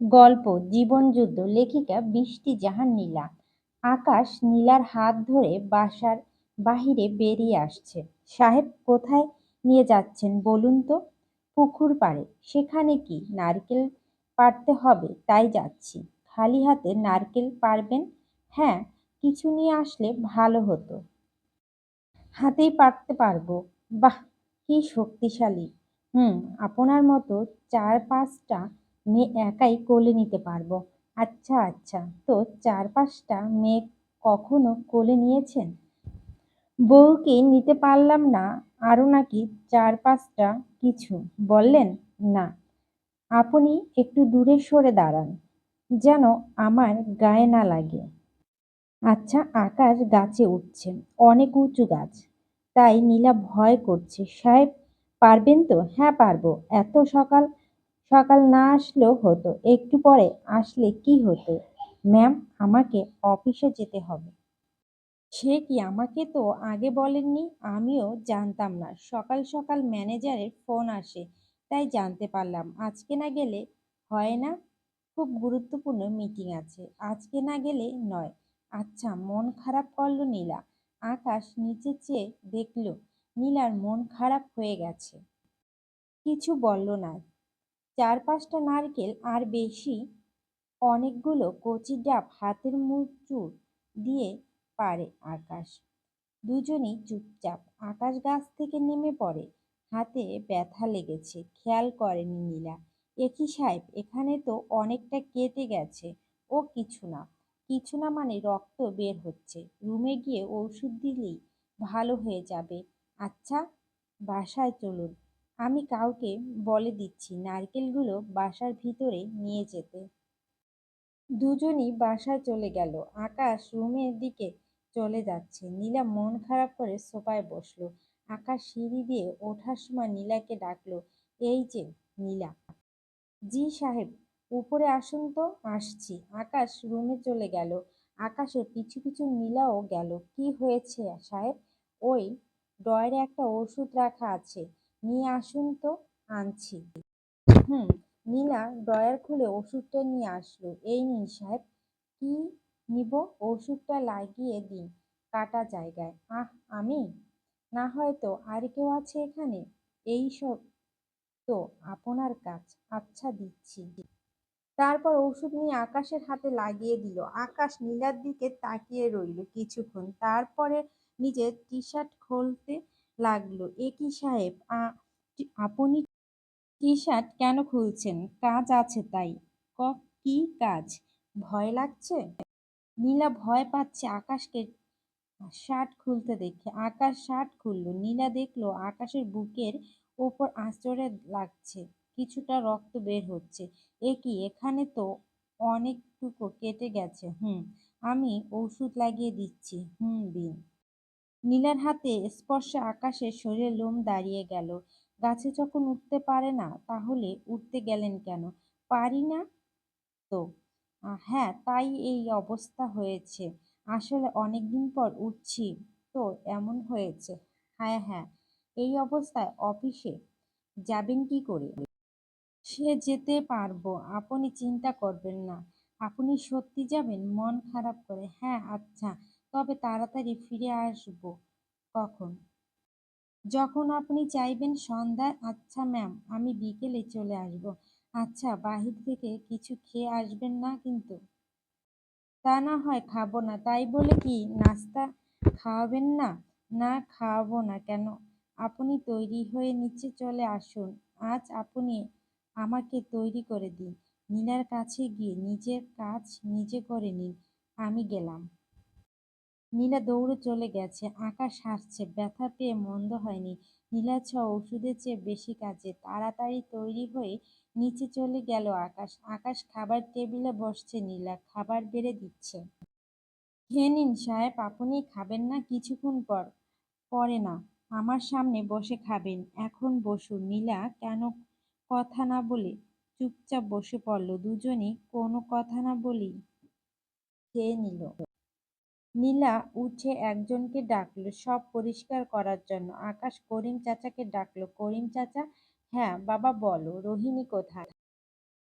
গল্প জীবনযুদ্ধ লেখিকা বৃষ্টি জাহান নীলা। আকাশ নীলার হাত ধরে বাসার বাহিরে বেরিয়ে আসছে। সাহেব, কোথায় নিয়ে যাচ্ছেন বলুন তো? পুকুর পাড়ে। সেখানে কি নারকেল পারতে হবে? তাই যাচ্ছি। খালি হাতে নারকেল পারবেন হ্যাঁ কিছু নিয়ে আসলে ভালো হতো। হাতেই পারতে পারব। বাহ, কি শক্তিশালী। হুম, আপনার মতো চার পাঁচটা মেয়ে একাই কোলে নিতে পারব। আচ্ছা আচ্ছা তো চার পাঁচটা মেয়ে কখনো কোলে নিয়েছেন? বউকে নিতে পারলাম না আরও নাকি চার পাঁচটা কিছু। বললেন, না। আপনি একটু দূরে সরে দাঁড়ান, যেন আমার গায়ে না লাগে। আচ্ছা আকাশ গাছে উঠছে, অনেক উঁচু গাছ। তাই নীলা ভয় করছে। সাহেব, পারবেন তো? হ্যাঁ পারব। এত সকাল সকাল না আসলেও হতো। একটু পরে আসলে কি হতো? ম্যাম, আমাকে অফিসে যেতে হবে। সে কি আমাকে তো আগে বলেননি? আমিও জানতাম না। সকাল সকাল ম্যানেজারের ফোন আসে, তাই জানতে পারলাম। আজকে না গেলে হয় না? খুব গুরুত্বপূর্ণ মিটিং আছে। আজকে না গেলে নয়। আচ্ছা মন খারাপ করল নীলা। আকাশ নিচে চেয়ে দেখল, নীলার মন খারাপ হয়ে গেছে। কিছু বলল না। চার পাঁচটা নারকেল আর বেশি অনেকগুলো কচি ডাব হাতের মুচুর দিয়ে পারে আকাশ। দুজনই চুপচাপ আকাশ গাছ থেকে নেমে পড়ে। হাতে ব্যথা লেগেছে, খেয়াল করেনি নীলা। একই সাহেব, এখানে তো অনেকটা কেটে গেছে। ও কিছু না কিছু না মানে রক্ত বের হচ্ছে। রুমে গিয়ে ওষুধ দিলেই ভালো হয়ে যাবে। আচ্ছা বাসায় চলুন। আমি কাউকে বলে দিচ্ছি নারকেলগুলো বাসার ভিতরে নিয়ে যেতে। দুজনই বাসায় চলে গেল। আকাশ রুমের দিকে চলে যাচ্ছে। নীলা মন খারাপ করে সোফায় বসল। আকাশ সিঁড়ি দিয়ে ওঠার সময় নীলাকে ডাকলো, এই যে, নীলা। জি সাহেব, উপরে আসুন তো, আসছি। আকাশ রুমে চলে গেল। আকাশের পিছু পিছু নীলাও গেল। কি হয়েছে সাহেব? ওই ডয়ারে একটা ওষুধ রাখা আছে। নিয়ে আসুন তো আনছি। হুম, নীলা ড্রয়ার খুলে ওষুধটা নিয়ে আসলো। এই নিন সাহেব, কি নিব? ওষুধটা লাগিয়ে দিন কাটা জায়গায়। আহ, আমি? না হয়তো আর কেউ আছে এখানে? এই সব তো আপনার কাজ। আচ্ছা দিচ্ছি। তারপর ওষুধ নিয়ে আকাশের হাতে লাগিয়ে দিল। আকাশ নীলার দিকে তাকিয়ে রইল কিছুক্ষণ। তারপরে নিজের টি শার্ট খুলতে লাগল। এ কি সাহেব? আপনি টি শার্ট কেন খুলছেন? কাজ আছে তাই। ক, কি কাজ? ভয় লাগছে? নীলা ভয় পাচ্ছে আকাশকে শার্ট খুলতে দেখে। আকাশ শার্ট খুলল। নীলা দেখল আকাশের বুকের ওপর আঁচড়ে লাগছে। কিছুটা রক্ত বের হচ্ছে। এ কি, এখানে তো অনেকটুকু কেটে গেছে। হুম, আমি ওষুধ লাগিয়ে দিচ্ছি। হুম, দিন। নীলার হাতে স্পর্শে আকাশে শরীরে লোম দাঁড়িয়ে গেল। গাছে যখন উঠতে পারে না, তাহলে উঠতে গেলেন কেন? পারি না তো? হ্যাঁ তাই এই অবস্থা হয়েছে। আসলে অনেকদিন পর উঠছি তো, এমন হয়েছে। হ্যাঁ হ্যাঁ এই অবস্থায় অফিসে যাবেন কি করে? সে যেতে পারব, আপনি চিন্তা করবেন না। আপনি সত্যি যাবেন? মন খারাপ করে। হ্যাঁ আচ্ছা তবে তাড়াতাড়ি ফিরে আসব। কখন? যখন আপনি চাইবেন সন্ধ্যায় আচ্ছা ম্যাম, আমি বিকেলে চলে আসব। আচ্ছা বাহির থেকে কিছু খেয়ে আসবেন না কিন্তু? তা না হয় খাব না, তাই বলে কি, নাস্তা খাওয়াবেন না? না, খাওয়াবো না কেন? আপনি তৈরি হয়ে নিচে চলে আসুন। আজ আপনি আমাকে তৈরি করে দিন। নীলার কাছে গিয়ে নিজের কাজ নিজে করে নিন। আমি গেলাম। নীলা দৌড়ে চলে গেছে। আকাশ হাসছে ব্যথা পেয়ে মন্দ হয়নি। নীলা ছ ওষুধের চেয়ে বেশি কাজে। তাড়াতাড়ি তৈরি হয়ে নিচে চলে গেল আকাশ। আকাশ খাবার টেবিলে বসছে নীলা, খাবার বেড়ে দিচ্ছে। খেয়ে নিন, সাহেব, আপনি খাবেন না? কিছুক্ষণ পর। পরে না, আমার সামনে বসে খাবেন। এখন বসুন। নীলা কেন কথা না বলে চুপচাপ বসে পড়ল। দুজনই কোনো কথা না বলি খেয়ে নিল। নীলা উঠে একজনকে ডাকলো, সব পরিষ্কার করার জন্য। আকাশ করিম চাচাকে ডাকলো, করিম চাচা? হ্যাঁ বাবা বলো, রোহিণী কোথায়?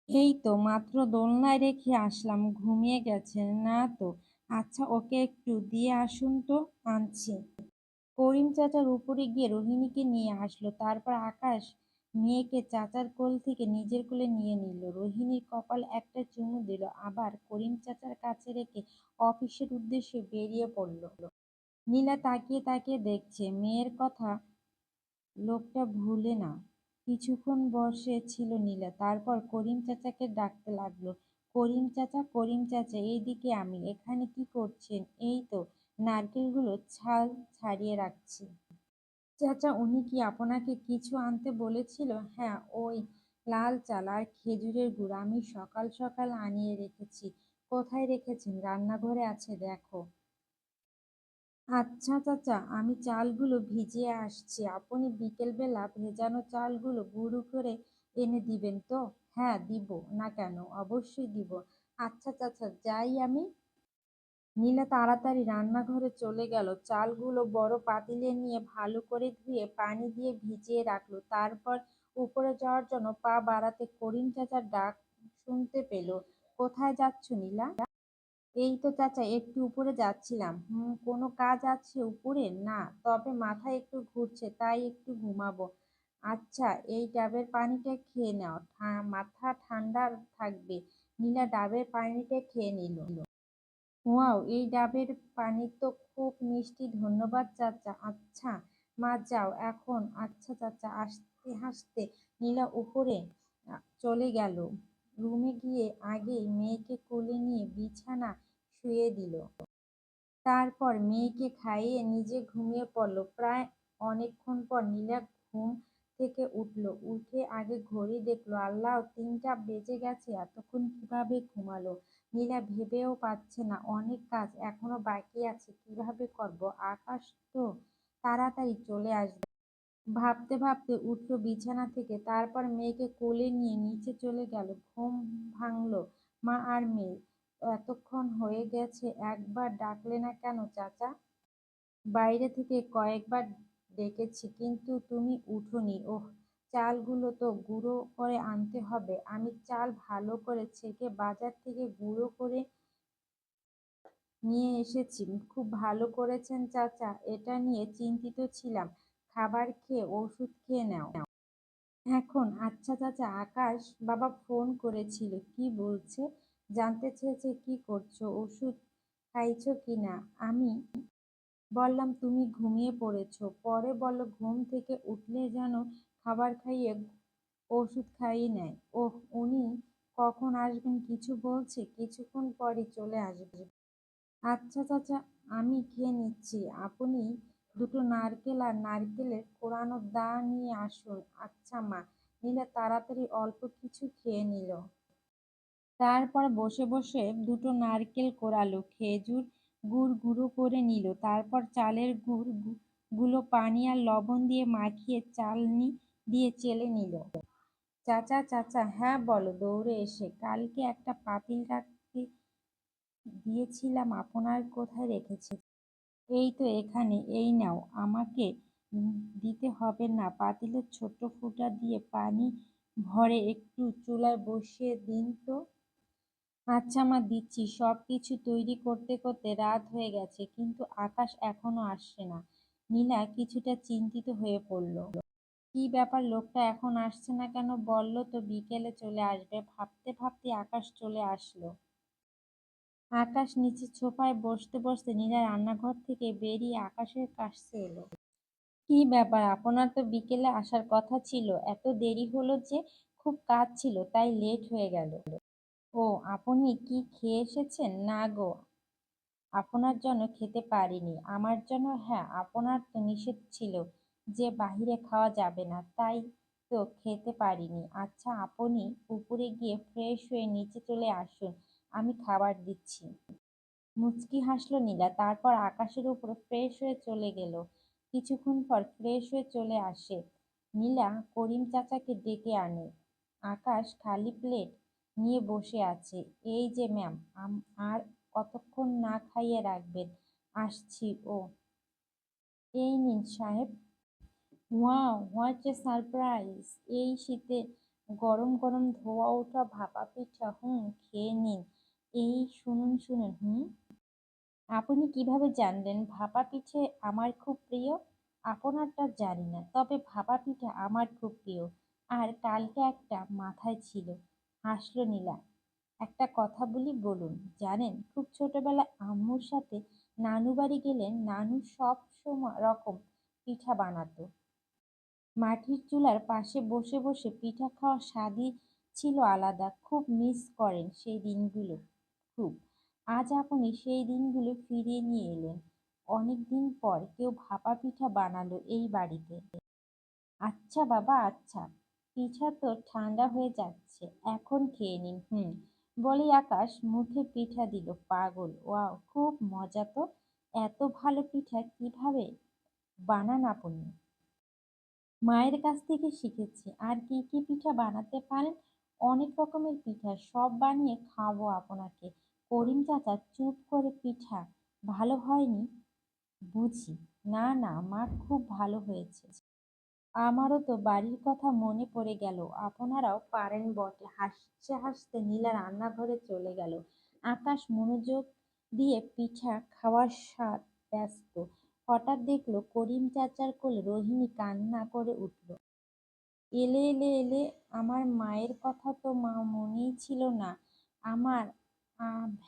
এই তো, মাত্র দোলনায় রেখে আসলাম, ঘুমিয়ে গেছে, না তো। আচ্ছা ওকে একটু দিয়ে আসুন তো, আনছি। করিম চাচার উপরে গিয়ে রোহিণীকে নিয়ে আসলো, তারপর আকাশ মেয়েকে চাচার কোল থেকে নিজের কোলে নিয়ে নিল। রোহিণীর কপাল একটা চুমু দিল। আবার করিম চাচার কাছে রেখে অফিসের উদ্দেশ্যে বেরিয়ে পড়ল। নীলা তাকিয়ে তাকিয়ে দেখছে, মেয়ের কথা লোকটা ভুলে না। কিছুক্ষণ বসে ছিল নীলা, তারপর করিম চাচাকে ডাকতে লাগল। করিম চাচা করিম চাচা, এইদিকে আমি। এখানে কি করছেন? এই তো, নারকেলগুলো ছাল ছাড়িয়ে রাখছি। চাচা, উনি কি আপনাকে কিছু আনতে বলেছিল? হ্যাঁ ওই লাল চাল আর খেজুরের গুড় আমি সকাল সকাল আনিয়ে রেখেছি। কোথায় রেখেছেন? রান্নাঘরে আছে, দেখো। আচ্ছা চাচা, আমি চালগুলো ভিজিয়ে আসছি। আপনি বিকেলবেলা ভেজানো চালগুলো গুঁড়ো করে এনে দিবেন তো? হ্যাঁ দিব। না কেন? অবশ্যই দিব। আচ্ছা চাচা, যাই আমি। নীলা তাড়াতাড়ি রান্নাঘরে চলে গেল। চালগুলো বড় পাতিলে নিয়ে ভালো করে ধুয়ে পানি দিয়ে ভিজিয়ে রাখল। তারপর উপরে যাওয়ার জন্য পা বাড়াতে করিম চাচার ডাক শুনতে পেল। কোথায় যাচ্ছ নীলা? এই তো চাচা, একটু উপরে যাচ্ছিলাম। হুম, কোনো কাজ আছে উপরে? না, তবে মাথা একটু ঘুরছে, তাই একটু ঘুমাবো। আচ্ছা এই ডাবের পানিটা খেয়ে নাও। মাথা ঠান্ডা থাকবে। নীলা ডাবের পানিটা খেয়ে নিল। ওয়াও, এই ডাবের পানি তো খুব মিষ্টি, ধন্যবাদ চাচা। আচ্ছা মা যাও, এখন। আচ্ছা চাচা আসতে হাসতে নীলা উপরে চলে গেল। রুমে গিয়ে আগেই মেয়েকে কোলে নিয়ে বিছানা শুয়ে দিল। তারপর মেয়েকে খাইয়ে নিজে ঘুমিয়ে পড়ল। প্রায় অনেকক্ষণ পর নীলা ঘুম থেকে উঠল। উঠে আগে ঘড়ি দেখল, আল্লাহ, তিনটা বেজে গেছে। এতক্ষণ কীভাবে ঘুমালো? নীলা ভেবেও পাচ্ছে না, অনেক কাজ এখনও বাকি আছে, কীভাবে করব? আকাশ তো তাড়াতাড়ি চলে আসবে। ভাবতে ভাবতে উঠল বিছানা থেকে, তারপর মেয়েকে কোলে নিয়ে নিচে চলে গেল, ঘুম ভাঙলো। মা আর মেয়ে, এতক্ষণ হয়ে গেছে, একবার ডাকলে না কেন চাচা? বাইরে থেকে কয়েকবার ডেকেছি, কিন্তু তুমি উঠোনি, ওহ চালগুলো তো গুঁড়ো করে আনতে হবে। আমি চাল ভালো করে ছেঁকে বাজার থেকে গুঁড়ো করে নিয়ে এসেছি। খুব ভালো করেছেন চাচা, এটা নিয়ে চিন্তিত ছিলাম। খাবার খেয়ে ওষুধ খেয়ে নাও। এখন আচ্ছা চাচা, আকাশ বাবা ফোন করেছিল। কি বলছে? জানতে চেয়েছে কি করছ? ওষুধ খাইছো কি না আমি বললাম, তুমি ঘুমিয়ে পড়েছো। পরে বলল, ঘুম থেকে উঠলে যেন খাবার খাইয়ে ওষুধ খাইয়ে নেয়। ওহ, উনি কখন আসবেন কিছু বলছে? কিছুক্ষণ পরই চলে আসবে। আচ্ছা চাচা, আমি খেয়ে নিচ্ছি। আপনি দুটো নারকেল আর নারকেলের কোরানো দা নিয়ে আসুন। আচ্ছা মা। নীলা তাড়াতাড়ি অল্প কিছু খেয়ে নিল। তারপর বসে বসে দুটো নারকেল কোরালো, খেজুর গুড় গুঁড়ো করে নিল। তারপর চালের গুড়গুলো পানি আর লবণ দিয়ে মাখিয়ে চালনি দিয়ে চেলে নিল। চাচা চাচা হ্যাঁ বলো, দৌড়ে এসে। কালকে একটা পাতিল রাখতে দিয়েছিলাম আপনার কোথায় রেখেছে? এই তো এখানে, এই নাও, আমাকে দিতে হবে না। পাতিলের ছোট্ট ফুটা দিয়ে পানি ভরে একটু চুলায় বসিয়ে দিন তো। আচ্ছা মা, দিচ্ছি। সব কিছু তৈরি করতে করতে রাত হয়ে গেছে, কিন্তু আকাশ এখনও আসছে না। নীলা কিছুটা চিন্তিত হয়ে পড়ল। কি ব্যাপার লোকটা এখন আসছে না কেন? বলল তো বিকেলে চলে আসবে। ভাবতে ভাবতে আকাশ চলে আসলো। আকাশ নিচে ছোপায় বসতে বসতে নীলা রান্নাঘর থেকে বেরিয়ে আকাশের কাছে এলো। কি ব্যাপার? আপনার তো বিকেলে আসার কথা ছিল। এত দেরি হলো যে খুব কাজ ছিল, তাই লেট হয়ে গেল। ও, আপনি কি খেয়ে এসেছেন? না গো, আপনার জন্য খেতে পারিনি। আমার জন্য? হ্যাঁ আপনার তো নিষেধ ছিল। যে বাহিরে খাওয়া যাবে না, তাই তো খেতে পারিনি। আচ্ছা আপনি উপরে গিয়ে ফ্রেশ হয়ে নিচে চলে আসুন, আমি খাবার দিচ্ছি। মুচকি হাসলো নীলা, তারপর আকাশের উপর ফ্রেশ হয়ে চলে গেল। কিছুক্ষণ পর ফ্রেশ হয়ে চলে আসে। নীলা করিম চাচাকে ডেকে আনে। আকাশ খালি প্লেট নিয়ে বসে আছে। এই যে ম্যাম আর কতক্ষণ না খাইয়ে রাখবেন? আসছি, ও। এই নিন সাহেব। ওয়াও হোয়াট এ সারপ্রাইজ এই শীতে গরম গরম ধোয়া ওঠা ভাপা পিঠা, হুম, খেয়ে নিন। এই শুনুন শুনুন, হুম। আপনি কীভাবে জানলেন ভাপা পিঠে আমার খুব প্রিয়? আপনারটা জানি না, তবে ভাপা পিঠা আমার খুব প্রিয়। আর কালকে একটা মাথায় ছিল। হাসলো নীলা। একটা কথা বলি, বলুন। জানেন, খুব ছোটবেলায় আম্মুর সাথে নানু বাড়ি গেলে নানু সব সময় রকম পিঠা বানাতো। মাটির চুলার পাশে বসে বসে পিঠা খাওয়ার স্বাদই ছিল আলাদা। খুব মিস করেন সেই দিনগুলো। খুব। আজ আপনি সেই দিনগুলো ফিরিয়ে নিয়ে এলেন। অনেক দিন পর কেউ ভাপা পিঠা বানালো এই বাড়িতে। আচ্ছা বাবা আচ্ছা। পিঠা তো ঠান্ডা হয়ে যাচ্ছে, এখন খেয়ে নিন। হুম। বলেই আকাশ মুখে পিঠা দিল। পাগল, ওয়াও, খুব মজা তো। এত ভালো পিঠা কীভাবে? বানান আপনি। মায়ের কাছ থেকে শিখেছি। আর কি কি পিঠা বানাতে পারেন? অনেক রকমের পিঠা, সব বানিয়ে খাওয়াবো আপনাকে। করিম চাচা, চুপ করে পিঠা, ভালো হয়নি? বুঝি। না না, মা খুব ভালো হয়েছে। আমারও তো বাড়ির কথা মনে পড়ে গেল। আপনারাও পারেন বটে। হাসতে হাসতে নীলা রান্নাঘরে চলে গেল। আকাশ মনোযোগ দিয়ে পিঠা খাওয়ার স্বাদ ব্যস্ত। হঠাৎ দেখল করিম চাচার কোলে রোহিণী কান্না করে উঠল। এলে এলে এলে, আমার মায়ের কথা তো মা মনেই ছিল না। আমার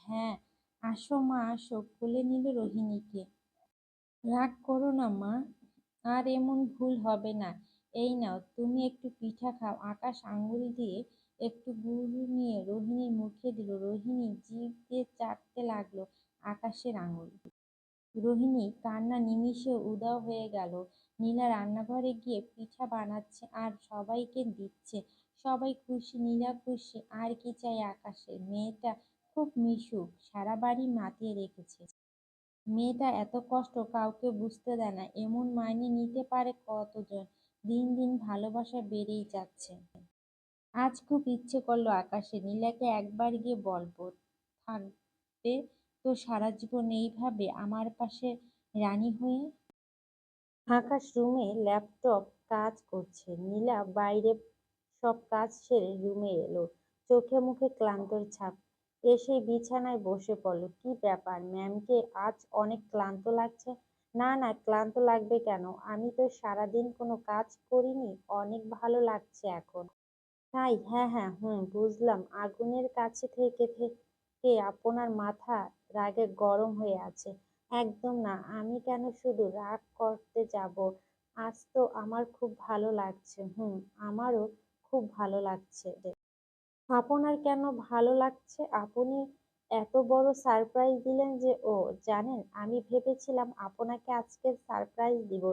হ্যাঁ আসো মা, আসো, কোলে নিল রোহিণীকে। রাগ করো না মা, আর এমন ভুল হবে না। এই নাও, তুমি একটু পিঠা খাও। আকাশ আঙুল দিয়ে একটু গুড় নিয়ে রোহিণীর মুখে দিল। রোহিণী জিভ দিয়ে চাটতে লাগল আকাশের আঙুল। রোহিণী কান্না নিমিষে উধাও হয়ে গেল। নীলা রান্নাঘরে গিয়ে পিঠা বানাচ্ছে আর সবাইকে দিচ্ছে। সবাই খুশি, নীলা খুশি, আর কি চাই আকাশের মেয়েটা খুব মিশুক, সারা বাড়ি মাতিয়ে রেখেছে। মেয়েটা এত কষ্ট কাউকে বুঝতে দেয় না, এমন মাইনে নিতে পারে কতজন? দিন দিন ভালোবাসা বেড়েই যাচ্ছে। আজ খুব ইচ্ছে করল আকাশে, নীলাকে একবার গিয়ে বলব, থাকবে তো সারা জীবন এইভাবে আমার পাশে রানী হয়ে আকাশ রুমে ল্যাপটপ কাজ করছে। নীলা বাইরে সব কাজ সেরে রুমে এলো। চোখে মুখে ক্লান্তর ছাপ। এসে বিছানায় বসে পড়ল। কি ব্যাপার? ম্যামকে আজ অনেক ক্লান্ত লাগছে? না না, ক্লান্ত লাগবে কেন? আমি তো সারাদিন কোনো কাজ করিনি, অনেক ভালো লাগছে এখন। তাই? হ্যাঁ হ্যাঁ হুম, বুঝলাম। আগুনের কাছে থেকে থেকে আপনার মাথা রাগে গরম হয়ে আছে। একদম না, আমি কেন শুধু রাগ করতে যাব? আজ তো আমার খুব ভালো লাগছে। হুম, আমারও খুব ভালো লাগছে আপনার কেন ভালো লাগছে? আপনি এত বড় সারপ্রাইজ দিলেন যে, ও, জানেন, আমি ভেবেছিলাম আপনাকে আজকে সারপ্রাইজ দিব।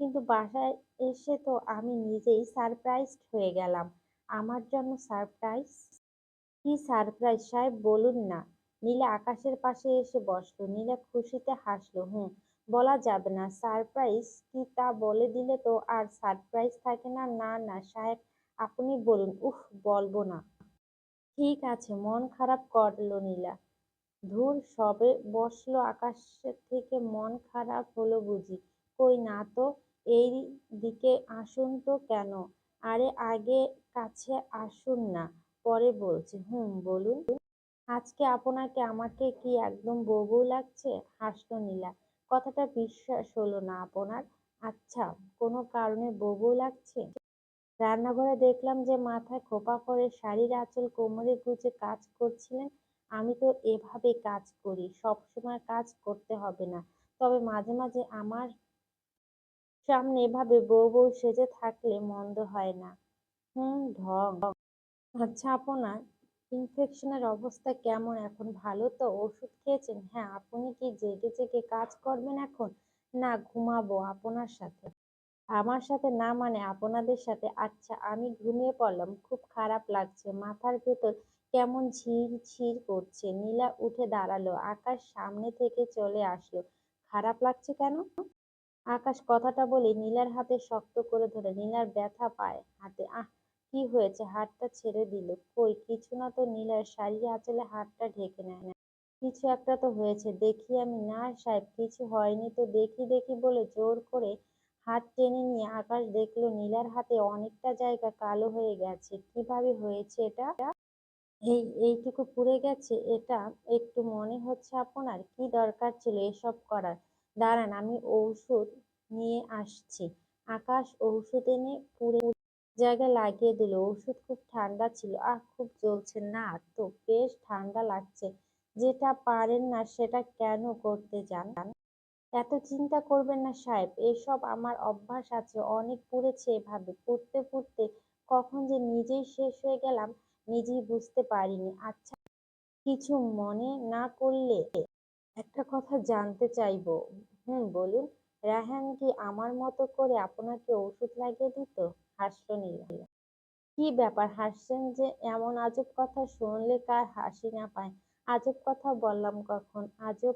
কিন্তু বাসায় এসে তো আমি নিজেই সারপ্রাইজড হয়ে গেলাম। আমার জন্য সারপ্রাইজ কি সারপ্রাইজ সাহেব, বলুন না। নীলা আকাশের পাশে এসে বসল। নীলা খুশিতে হাসলো, হুম, বলা যাবে না। সারপ্রাইজ কি তা বলে দিলে তো আর সারপ্রাইজ থাকে না? না না, সাহেব, আপনি বলুন। উফ, বলব না। ঠিক আছে, মন খারাপ করল নীলা। ধুর, সবে বসল আকাশের থেকে, মন খারাপ হলো বুঝি। কই না তো, এই দিকে আসুন তো কেন? আরে, আগে কাছে আসুন না, পরে বলছি। হুম, বলুন। আজকে আপনাকে, আমাকে কি একদম বউ বউ লাগছে? হাসলো নীলা। কথাটা বিশ্বাস হলো না আপনার। আচ্ছা কোনো কারণে বউ বউ লাগছে? রান্নাঘরে দেখলাম যে মাথায় খোপা করে শাড়ির আঁচল কোমরে গুজে কাজ করছিলেন। আমি তো এভাবে কাজ করি, সবসময় কাজ করতে হবে না। তবে মাঝে মাঝে আমার সামনে এভাবে বউ বউ সেজে থাকলে মন্দ হয় না। হুম, ঢং। আচ্ছা আপনার ইনফেকশনের অবস্থা কেমন? এখন ভালো তো? ওষুধ খেয়েছেন? হ্যাঁ আপনি কি জেগে জেগে কাজ করবেন এখন? না, ঘুমাবো আপনার সাথে। আমার সাথে না মানে আপনাদের সাথে। আচ্ছা আমি ঘুমিয়ে পড়লাম। খুব খারাপ লাগছে। মাথার ভেতর কেমন ঝির ঝির করছে। নীলা উঠে দাঁড়াল। আকাশ সামনে থেকে চলে আসলো। খারাপ লাগছে কেন? আকাশ কথাটা বলে নীলার হাতে শক্ত করে ধরে। নীলার ব্যথা পায় হাতে। আহ কি হয়েছে? হাতটা ছেড়ে দিল। কই? কিছু না তো নীলার শাড়ির আঁচলে হাতটা ঢেকে নেয় না। কিছু একটা তো হয়েছে। দেখি আমি। না সাহেব, কিছু হয়নি তো দেখি দেখি বলে জোর করে হাত টেনে নিয়ে আকাশ দেখল নীলার হাতে অনেকটা জায়গা কালো হয়ে গেছে। কীভাবে হয়েছে এটা? এই, এইটুকু পুড়ে গেছে? এটা একটু মনে হচ্ছে আপনার? কি দরকার ছিল এসব করার? দাঁড়ান, আমি ঔষধ নিয়ে আসছি। আকাশ ঔষধ এনে পুড়ে জায়গায় লাগিয়ে দিল। ওষুধ খুব ঠান্ডা ছিল। আহ, খুব জ্বলছে না তো। বেশ ঠান্ডা লাগছে। যেটা পারেন না সেটা কেন করতে যান? এত চিন্তা করবেন না সাহেব, এসব আমার অভ্যাস আছে। অনেক পড়েছে এভাবে। পড়তে পড়তে কখন যে নিজেই শেষ হয়ে গেলাম, নিজেই বুঝতে পারিনি। আচ্ছা কিছু মনে না করলে একটা কথা জানতে চাইব। হুম, বলুন। রায়হান কি আমার মতো করে আপনাকে ওষুধ লাগিয়ে দিত? হাসল নীলা কি ব্যাপার হাসছেন যে এমন আজব কথা শুনলে কার হাসি না পায়? আজব কথা বললাম কখন? আজব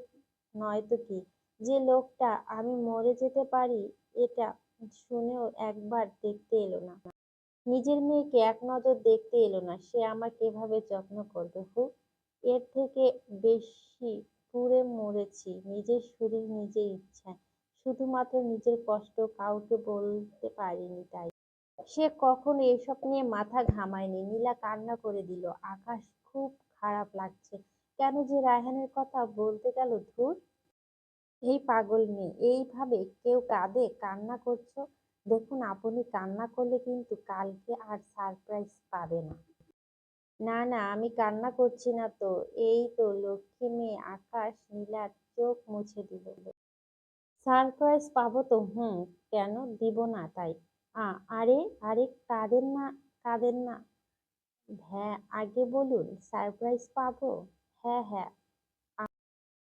নয় তো কি? যে লোকটা আমি মরে যেতে পারি, এটা শুনেও একবার দেখতে এলো না। নিজের মেয়েকে এক নজর দেখতে এলো না, সে আমাকে এভাবে যত্ন করবে? হু, এর থেকে বেশি পুড়ে মরেছি, নিজের শরীর নিজের ইচ্ছায়। শুধুমাত্র নিজের কষ্ট কাউকে বলতে পারিনি তাই। সে কখনো এসব নিয়ে মাথা ঘামায়নি। নীলা কান্না করে দিল। আকাশ খুব খারাপ লাগছে। কেন যে রায়হানের কথা বলতে গেল ধুর। এই পাগল মেয়ে, এইভাবে কেউ কাঁদে? কান্না করছ? দেখুন, আপনি কান্না করলে কিন্তু কালকে আর সারপ্রাইজ পাবে না। না না, আমি কান্না করছি না তো। এই তো লক্ষ্মী মেয়ে, আকাশ নীলার চোখ মুছে দিল। সারপ্রাইজ পাবো তো? হুম, কেন? দিব না তাই। আরে আরে কাঁদেন না কাঁদেন না। হ্যাঁ আগে বলুন সারপ্রাইজ পাবো? হ্যাঁ হ্যাঁ।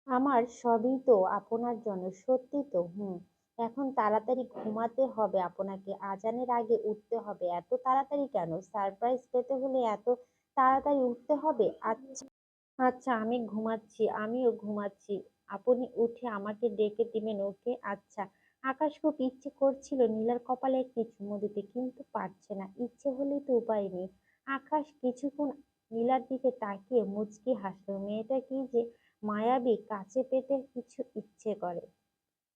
আমার সবই তো আপনার জন্য, সত্যি তো, হুম। এখন তাড়াতাড়ি ঘুমাতে হবে আপনাকে, আজানের আগে উঠতে হবে। এত তাড়াতাড়ি কেন? সারপ্রাইজ পেতে হলে এত তাড়াতাড়ি উঠতে হবে? আচ্ছা আচ্ছা আমি ঘুমাচ্ছি, আমিও ঘুমাচ্ছি। আপনি উঠে আমাকে ডেকে দিবেন, ওকে? আচ্ছা। আকাশ খুব ইচ্ছে করছিল নীলার কপালে একটি চুমু দিতে, কিন্তু পারছে না। ইচ্ছে হলেই তো উপায় নেই। আকাশ কিছুক্ষণ নীলার দিকে তাকিয়ে মুচকি হাসল। মেয়েটা কি যে মায়াবী, কাছে পেতে কিছু ইচ্ছে করে?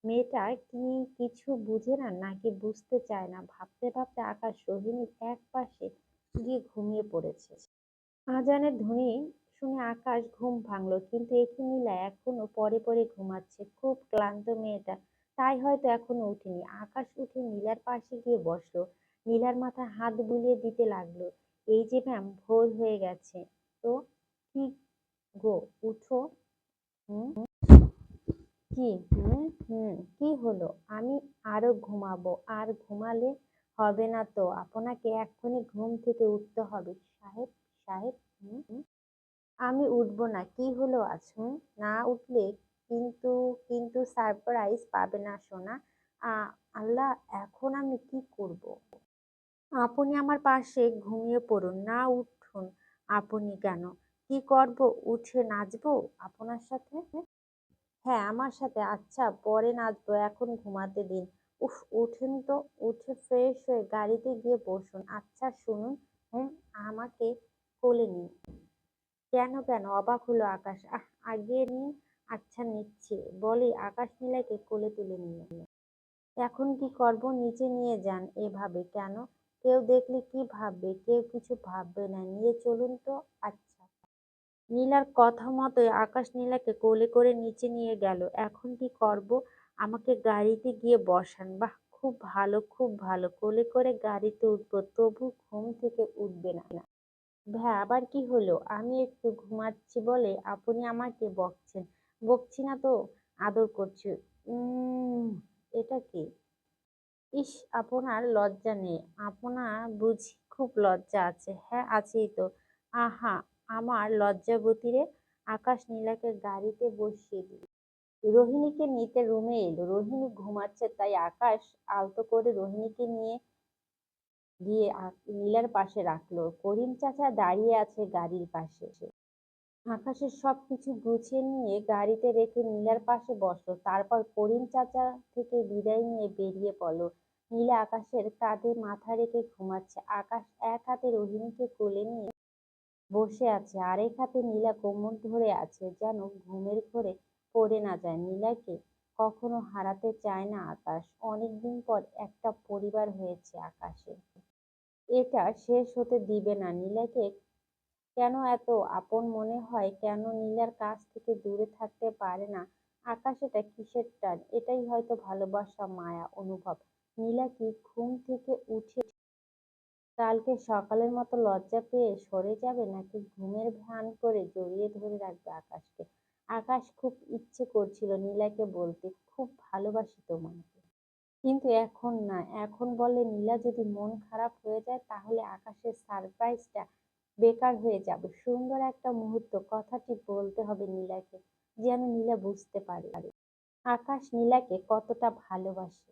মেয়েটা কি কিছু বুঝে না, নাকি বুঝতে চায় না? ভাবতে ভাবতে আকাশ রোহিণীর এক পাশে গিয়ে ঘুমিয়ে পড়েছে। আজানের ধ্বনি শুনে আকাশ ঘুম ভাঙলো, কিন্তু একি নীলা এখনও পরে পরে ঘুমাচ্ছে। খুব ক্লান্ত মেয়েটা। তাই হয়তো এখনও উঠেনি। আকাশ উঠে নীলার পাশে গিয়ে বসল। নীলার মাথায় হাত বুলিয়ে দিতে লাগল। এই যে ম্যাম, ভোর হয়ে গেছে। তো কি গো, উঠো। কি? হুম? হুম। কি হলো? আমি আরও ঘুমাবো। আর ঘুমালে হবে না তো। আপনাকে এক্ষুনি ঘুম থেকে উঠতে হবে। সাহেব সাহেব, হুম। আমি উঠবো না। কি হলো আজ? না উঠলে কিন্তু কিন্তু সারপ্রাইজ পাবে না সোনা। আল্লাহ, এখন আমি কি করব? আপনি আমার পাশে ঘুমিয়ে পড়ুন, না উঠুন। আপনি কেন? কি করব? উঠে নাচবো আপনার সাথে? হ্যাঁ আমার সাথে। আচ্ছা পরে নাচবো, এখন ঘুমাতে দিন। উফ, উঠেন তো, উঠে ফ্রেশ হয়ে গাড়িতে গিয়ে বসুন। আচ্ছা শুনুন, হুম, আমাকে কোলে নিন। কেন কেন? অবাক হলো আকাশ। আহ, আগে নিন। আচ্ছা নিচ্ছি। বলে, আকাশ নীলাকে কোলে তুলে নিয়ে। এখন কি করব? নিচে নিয়ে যান এভাবে। কেন? কেউ দেখলে কি ভাববে? কেউ কিছু ভাববে না। নিয়ে চলুন তো। আচ্ছা। নীলার কথা মতোই আকাশ নীলাকে কোলে করে নিচে নিয়ে গেল। এখন কি করব? আমাকে গাড়িতে গিয়ে বসান। বাহ, খুব ভালো খুব ভালো। কোলে করে গাড়িতে উঠবো, তবু ঘুম থেকে উঠবে না। ভ্যা, আবার কি হলো? আমি একটু ঘুমাচ্ছি বলে আপনি আমাকে বকছেন। বকছি না তো, আদর করছি। এটা কি? ইস, আপনার লজ্জা নেই। আপনার বুঝি খুব লজ্জা আছে। হ্যাঁ আছেই তো। আহা, আমার লজ্জাবতী রে আকাশ নীলাকে গাড়িতে বসিয়ে দিল। রোহিণীকে নিতে রুমে এলো। রোহিণী ঘুমাচ্ছে, তাই আকাশ আলতো করে রোহিণীকে নিয়ে গিয়ে নীলার পাশে রাখল। করিম চাচা দাঁড়িয়ে আছে গাড়ির পাশে। আকাশের সবকিছু গুছিয়ে নিয়ে গাড়িতে রেখে নীলার পাশে বসল। তারপর করিম চাচা থেকে বিদায় নিয়ে বেরিয়ে পড়ল। নীলা আকাশের কাঁধে মাথা রেখে ঘুমাচ্ছে। আকাশ এক হাতে রোহিণীকে কোলে নিয়ে বসে আছে, আরেক হাতে নীলা কোমর ধরে আছে যেন ঘুমের ঘোরে পড়ে না যায়। নীলাকে কখনো হারাতে চায় না আকাশ। অনেকদিন পর একটা পরিবার হয়েছে আকাশের। এটা শেষ হতে দিবে না। নীলাকে কেন এত আপন মনে হয়? কেন নীলার কাছ থেকে দূরে থাকতে পারে না? আকাশ এটা কিসের টান? এটাই হয়তো ভালোবাসা, মায়া, অনুভব। নীলা কি ঘুম থেকে উঠে কালকে সকালের মতো লজ্জা পেয়ে সরে যাবে নাকি ঘুমের ভান করে জড়িয়ে ধরে রাখবে আকাশকে? আকাশ খুব ইচ্ছে করছিল নীলাকে বলতে, খুব ভালোবাসি তোমাকে। কিন্তু এখন না। এখন বলে নীলা যদি মন খারাপ হয়ে যায় তাহলে আকাশের সারপ্রাইজটা বেকার হয়ে যাবে। সুন্দর একটা মুহূর্ত, কথাটি বলতে হবে নীলাকে, যেন নীলা বুঝতে পারে। আকাশ নীলাকে কতটা ভালোবাসে।